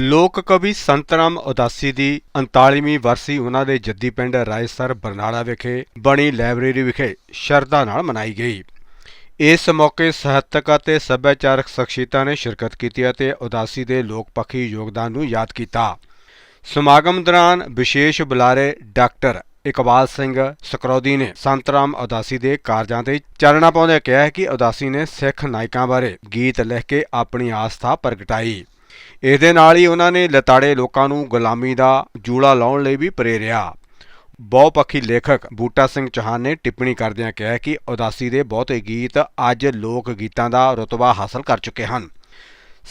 ਲੋਕ ਕਵੀ ਸੰਤਰਾਮ ਉਦਾਸੀ ਦੀ 39ਵੀਂ ਵਰਸੀ ਉਹਨਾਂ ਦੇ ਜੱਦੀ ਪਿੰਡ ਰਾਏਸਰ ਬਰਨਾਲਾ ਵਿਖੇ ਬਣੀ ਲਾਇਬ੍ਰੇਰੀ ਵਿਖੇ ਸ਼ਰਧਾ ਨਾਲ ਮਨਾਈ ਗਈ। ਇਸ ਮੌਕੇ ਸਾਹਿਤਕ ਅਤੇ ਸੱਭਿਆਚਾਰਕ ਸ਼ਖਸੀਅਤਾਂ ਨੇ ਸ਼ਿਰਕਤ ਕੀਤੀ ਅਤੇ ਉਦਾਸੀ ਦੇ ਲੋਕ ਪੱਖੀ ਯੋਗਦਾਨ ਨੂੰ ਯਾਦ ਕੀਤਾ। ਸਮਾਗਮ ਦੌਰਾਨ ਵਿਸ਼ੇਸ਼ ਬੁਲਾਰੇ ਡਾਕਟਰ ਇਕਬਾਲ ਸਿੰਘ ਸਕਰੌਦੀ ਨੇ ਸੰਤਰਾਮ ਉਦਾਸੀ ਦੇ ਕਾਰਜਾਂ ਤੇ ਚਾਨਣਾ ਪਾਉਂਦਿਆਂ ਕਿਹਾ ਕਿ ਉਦਾਸੀ ਨੇ ਸਿੱਖ ਨਾਇਕਾਂ ਬਾਰੇ ਗੀਤ ਲਿਖ ਕੇ ਆਪਣੀ ਆਸਥਾ ਪ੍ਰਗਟਾਈ। ਇਸ ਦੇ ਨਾਲ ਹੀ ਉਹਨਾਂ ਨੇ ਲਤਾੜੇ ਲੋਕਾਂ ਨੂੰ ਗੁਲਾਮੀ ਦਾ ਜੂੜਾ ਲਾਉਣ ਲਈ ਵੀ ਪ੍ਰੇਰਿਆ। ਬਹੁਪੱਖੀ ਲੇਖਕ ਬੂਟਾ ਸਿੰਘ ਚੌਹਾਨ ਨੇ ਟਿੱਪਣੀ ਕਰਦਿਆਂ ਕਿਹਾ ਕਿ ਉਦਾਸੀ ਦੇ ਬਹੁਤੇ ਗੀਤ ਅੱਜ ਲੋਕ ਗੀਤਾਂ ਦਾ ਰੁਤਬਾ ਹਾਸਲ ਕਰ ਚੁੱਕੇ ਹਨ।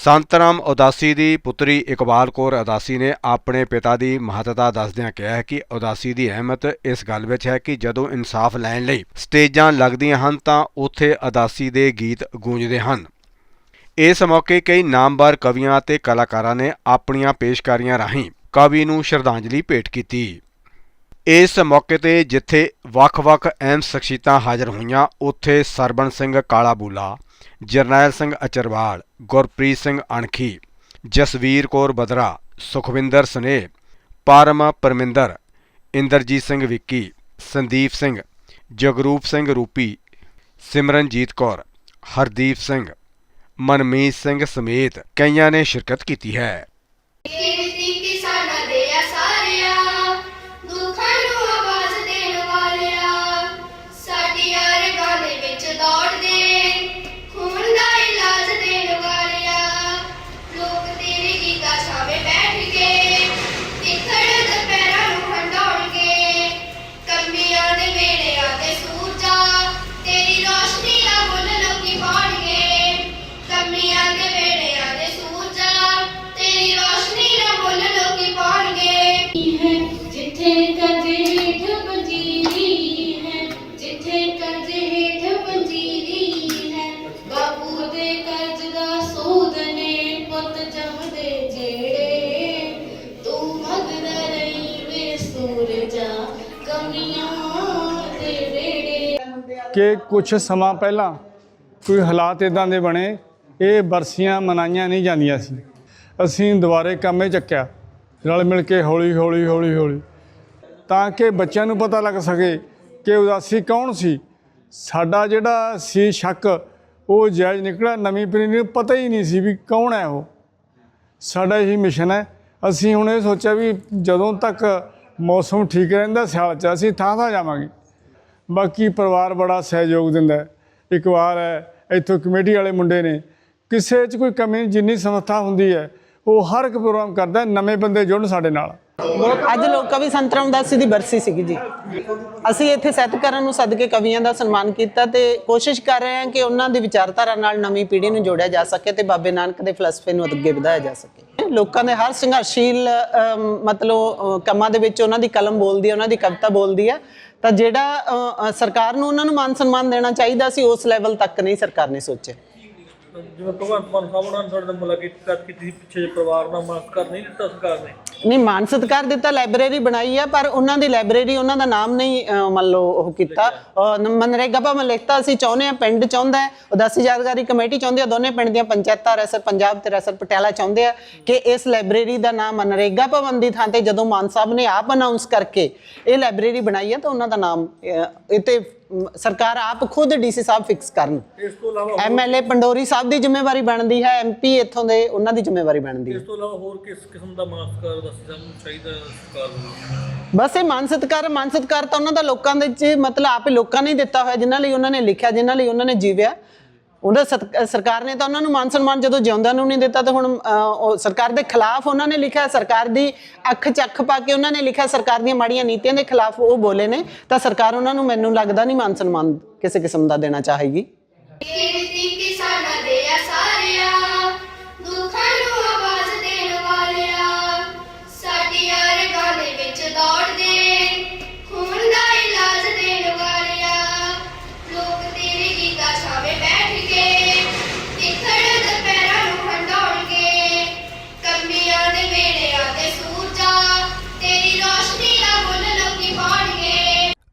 ਸੰਤਰਾਮ ਉਦਾਸੀ ਦੀ ਪੁੱਤਰੀ ਇਕਬਾਲ ਕੌਰ ਉਦਾਸੀ ਨੇ ਆਪਣੇ ਪਿਤਾ ਦੀ ਮਹੱਤਤਾ ਦੱਸਦਿਆਂ ਕਿਹਾ ਕਿ ਉਦਾਸੀ ਦੀ ਅਹਿਮਤ ਇਸ ਗੱਲ ਵਿੱਚ ਹੈ ਕਿ ਜਦੋਂ ਇਨਸਾਫ ਲੈਣ ਲਈ ਸਟੇਜਾਂ ਲੱਗਦੀਆਂ ਹਨ ਤਾਂ ਉੱਥੇ ਉਦਾਸੀ ਦੇ ਗੀਤ ਗੂੰਜਦੇ ਹਨ। ਇਸ ਮੌਕੇ ਕਈ ਨਾਮਵਰ ਕਵੀਆਂ ਅਤੇ ਕਲਾਕਾਰਾਂ ਨੇ ਆਪਣੀਆਂ ਪੇਸ਼ਕਾਰੀਆਂ ਰਾਹੀਂ ਕਵੀ ਨੂੰ ਸ਼ਰਧਾਂਜਲੀ ਭੇਟ ਕੀਤੀ। ਇਸ ਮੌਕੇ ਤੇ ਜਿੱਥੇ ਵੱਖ-ਵੱਖ ਅਹਿਮ ਸ਼ਖਸੀਅਤਾਂ ਹਾਜ਼ਰ ਹੋਈਆਂ, ਉੱਥੇ ਸਰਬਣ ਸਿੰਘ ਕਾਲਾਬੂਲਾ, ਜਰਨੈਲ ਸਿੰਘ ਅਚਰਵਾਲ, ਗੁਰਪ੍ਰੀਤ ਸਿੰਘ ਅਣਖੀ, ਜਸਵੀਰ ਕੌਰ ਬਦਰਾ, ਸੁਖਵਿੰਦਰ ਸਨੇਹ, ਪਰਮ ਪਰਮਿੰਦਰ, ਇੰਦਰਜੀਤ ਸਿੰਘ ਵਿੱਕੀ, ਸੰਦੀਪ ਸਿੰਘ, ਜਗਰੂਪ ਸਿੰਘ ਰੂਪੀ, ਸਿਮਰਨਜੀਤ ਕੌਰ, ਹਰਦੀਪ ਸਿੰਘ ਮਨਮੀਤ ਸਿੰਘ ਸਮੇਤ ਕਈਆਂ ਨੇ ਸ਼ਿਰਕਤ ਕੀਤੀ ਹੈ। ਕਿ ਕੁਝ ਸਮਾਂ ਪਹਿਲਾਂ ਕੋਈ ਹਾਲਾਤ ਇਦਾਂ ਦੇ ਬਣੇ, ਇਹ ਬਰਸੀਆਂ ਮਨਾਈਆਂ ਨਹੀਂ ਜਾਂਦੀਆਂ ਸੀ। ਅਸੀਂ ਦੁਬਾਰੇ ਕੰਮੇ ਚੱਕਿਆ, ਰਲ ਮਿਲ ਕੇ ਹੌਲੀ ਹੌਲੀ ਹੌਲੀ ਹੌਲੀ। ਤਾਂ ਕਿ ਬੱਚਿਆਂ ਨੂੰ ਪਤਾ ਲੱਗ ਸਕੇ ਕਿ ਉਦਾਸੀ ਕੌਣ ਸੀ। ਸਾਡਾ ਜਿਹੜਾ ਸੀ ਸ਼ੱਕ, ਉਹ ਜਾਇਜ਼ ਨਿਕਲਿਆ। ਨਵੀਂ ਪੀੜ੍ਹੀ ਨੂੰ ਪਤਾ ਹੀ ਨਹੀਂ ਸੀ ਵੀ ਕੌਣ ਹੈ ਉਹ। ਸਾਡਾ ਇਹੀ ਮਿਸ਼ਨ ਹੈ। ਅਸੀਂ ਹੁਣ ਇਹ ਸੋਚਿਆ ਵੀ ਜਦੋਂ ਤੱਕ ਮੌਸਮ ਠੀਕ ਰਹਿੰਦਾ, ਸਿਆਲ 'ਚ ਅਸੀਂ ਥਾਂ ਥਾਂ ਜਾਵਾਂਗੇ। ਬਾਕੀ ਪਰਿਵਾਰ ਬੜਾ ਸਹਿਯੋਗ ਦਿੰਦਾ ਇੱਕ ਵਾਰ ਇੱਥੋਂ ਕਮੇਟੀ ਵਾਲੇ ਮੁੰਡੇ ਨੇ, ਕਿਸੇ 'ਚ ਕੋਈ ਕਮੀ ਜਿੰਨੀ ਸੰਸਥਾ ਹੁੰਦੀ ਹੈ, ਉਹ ਹਰ ਇੱਕ ਪ੍ਰੋਗਰਾਮ ਕਰਦਾ ਨਵੇਂ ਬੰਦੇ ਜੁੜਨ ਸਾਡੇ ਨਾਲ। ਅੱਜ ਲੋਕ ਕਵੀ ਸੰਤਰਾਮ ਦਾਸੀ ਦੀ ਬਰਸੀ ਸੀਗੀ ਜੀ। ਅਸੀਂ ਇੱਥੇ ਸਾਹਿਤਕਾਰਾਂ ਨੂੰ ਸੱਦ ਕਵੀਆਂ ਦਾ ਸਨਮਾਨ ਕੀਤਾ ਤੇ ਕੋਸ਼ਿਸ਼ ਕਰ ਰਹੇ ਹਾਂ ਕਿ ਉਹਨਾਂ ਦੀ ਵਿਚਾਰਧਾਰਾ ਨਾਲ ਨਵੀਂ ਪੀੜ੍ਹੀ ਨੂੰ ਜੋੜਿਆ ਜਾ ਸਕੇ ਤੇ ਬਾਬੇ ਨਾਨਕ ਦੇ ਫਲਸਫੇ ਨੂੰ ਅੱਗੇ ਵਧਾਇਆ ਜਾ ਸਕੇ। ਲੋਕਾਂ ਦੇ ਹਰ ਸੰਘਰਸ਼ੀਲ ਮਤਲਬ ਕੰਮਾਂ ਦੇ ਵਿੱਚ ਉਹਨਾਂ ਦੀ ਕਲਮ ਬੋਲਦੀ ਹੈ, ਉਹਨਾਂ ਦੀ ਕਵਿਤਾ ਬੋਲਦੀ ਹੈ। ਤਾਂ ਜਿਹੜਾ ਸਰਕਾਰ ਨੂੰ ਉਹਨਾਂ ਨੂੰ ਮਾਨ ਸਨਮਾਨ ਦੇਣਾ ਚਾਹੀਦਾ ਸੀ, ਉਸ ਲੈਵਲ ਤੱਕ ਨਹੀਂ ਸਰਕਾਰ ਨੇ ਸੋਚਿਆ। ਜਿਵੇਂ ਭਗਵੰਤ ਮਾਨ ਸਾਹਿਬ ਉਹਨਾਂ ਨੇ ਸਾਡੇ ਨਾਲ ਮੁਲਾਕਾਤ ਕੀਤੀ ਸੀ, ਪਿੱਛੇ ਜਿਹੇ ਪਰਿਵਾਰ ਨਾਲ ਮਾਸਕਰ ਨਹੀਂ ਦਿੱਤਾ ਸਰਕਾਰ ਨੇ। ਨਹੀਂ ਮਾਨ ਸਤਿਕਾਰ ਦਿੱਤਾ ਲਾਇਬ੍ਰੇਰੀ ਬਣਾਈ ਹੈ ਪਰ ਉਹਨਾਂ ਦੀ ਲਾਇਬ੍ਰੇਰੀ ਉਹਨਾਂ ਦਾ ਨਾਮ ਨਹੀਂ ਅਹ, ਮੰਨ ਲਓ ਉਹ ਕੀਤਾ। ਅਹ, ਨ- ਮਨਰੇਗਾ ਭਾਵੇਂ ਲਿਖਤਾ ਅਸੀਂ ਚਾਹੁੰਦੇ ਆ ਪਿੰਡ ਚਾਹੁੰਦਾ ਹੈ ਉਦਾਸੀ ਯਾਦਗਾਰੀ ਕਮੇਟੀ ਚਾਹੁੰਦੀ ਆ ਦੋਨੇ ਪਿੰਡ ਦੀਆਂ ਪੰਚਾਇਤਾਂ ਰੈਸਰ ਪੰਜਾਬ ਤੇ ਰੈਸਰ ਪਟਿਆਲਾ ਚਾਹੁੰਦੇ ਆ ਕਿ ਇਸ ਲਾਇਬ੍ਰੇਰੀ ਦਾ ਨਾਮ ਮਨਰੇਗਾ ਭਵਨ ਦੀ ਥਾਂ ਤੇ ਜਦੋਂ ਮਾਨ ਸਾਹਿਬ ਨੇ ਆਪ ਅਨਾਉਂਸ ਕਰਕੇ ਇਹ ਲਾਇਬ੍ਰੇਰੀ ਬਣਾਈ ਹੈ ਤਾਂ ਉਹਨਾਂ ਦਾ ਨਾਮ ਅਹ, ਇਹ ਤੇ ਸਰਕਾਰ ਆਪ ਖੁਦ ਡੀਸੀ ਸਾਹਿਬ ਫਿਕਸ ਕਰਨ। ਇਸ ਤੋਂ ਇਲਾਵਾ ਐਮਐਲਏ ਪੰਡੋਰੀ ਸਾਹਿਬ ਦੀ ਜ਼ਿੰਮੇਵਾਰੀ ਬਣਦੀ ਹੈ ਐਮਪੀ ਇੱਥੋਂ ਦੇ ਉਹਨਾਂ ਦੀ ਜ਼ਿੰਮੇਵਾਰੀ ਬਣਦੀ ਹੈ। ਇਸ ਤੋਂ ਇਲਾਵਾ ਹੋਰ ਕਿਸ ਕਿਸਮ ਦਾ ਮਾਸਕਰ ਦਾ ਸਾਨੂੰ ਚਾਹੀਦਾ ਸਰਕਾਰ ਨੂੰ? ਬਸ ਇਹ ਮਾਨ ਸਤਿਕਾਰ ਮਾਨ ਸਤਿਕਾਰ ਤਾਂ ਉਹਨਾਂ ਦਾ ਲੋਕਾਂ ਦੇ ਚ ਮਤਲਬ ਆਪੇ ਲੋਕਾਂ ਨੇ ਦਿੱਤਾ ਹੋਇਆ ਜਿਨ੍ਹਾਂ ਲਈ ਉਹਨਾਂ ਨੇ ਲਿਖਿਆ ਜਿਨ੍ਹਾਂ ਲਈ ਉਹਨਾਂ ਨੇ ਜੀਵਿਆ। ਉਹਨਾਂ ਸਰਕਾਰ ਨੇ ਤਾਂ ਉਹਨਾਂ ਨੂੰ ਮਾਨ ਸਨਮਾਨ ਜਦੋਂ ਜਿਉਂਦਿਆਂ ਨੂੰ ਨਹੀਂ ਦਿੱਤਾ ਤਾਂ ਹੁਣ ਅਹ, ਸਰਕਾਰ ਦੇ ਖਿਲਾਫ ਉਹਨਾਂ ਨੇ ਲਿਖਿਆ ਸਰਕਾਰ ਦੀ ਅੱਖ ਚੱਖ ਪਾ ਕੇ ਉਹਨਾਂ ਨੇ ਲਿਖਿਆ ਸਰਕਾਰ ਦੀਆਂ ਮਾੜੀਆਂ ਨੀਤੀਆਂ ਦੇ ਖਿਲਾਫ ਉਹ ਬੋਲੇ ਨੇ ਤਾਂ ਸਰਕਾਰ ਉਹਨਾਂ ਨੂੰ ਮੈਨੂੰ ਲੱਗਦਾ ਨਹੀਂ ਮਾਨ ਸਨਮਾਨ ਕਿਸੇ ਕਿਸਮ ਦਾ ਦੇਣਾ ਚਾਹੇਗੀ।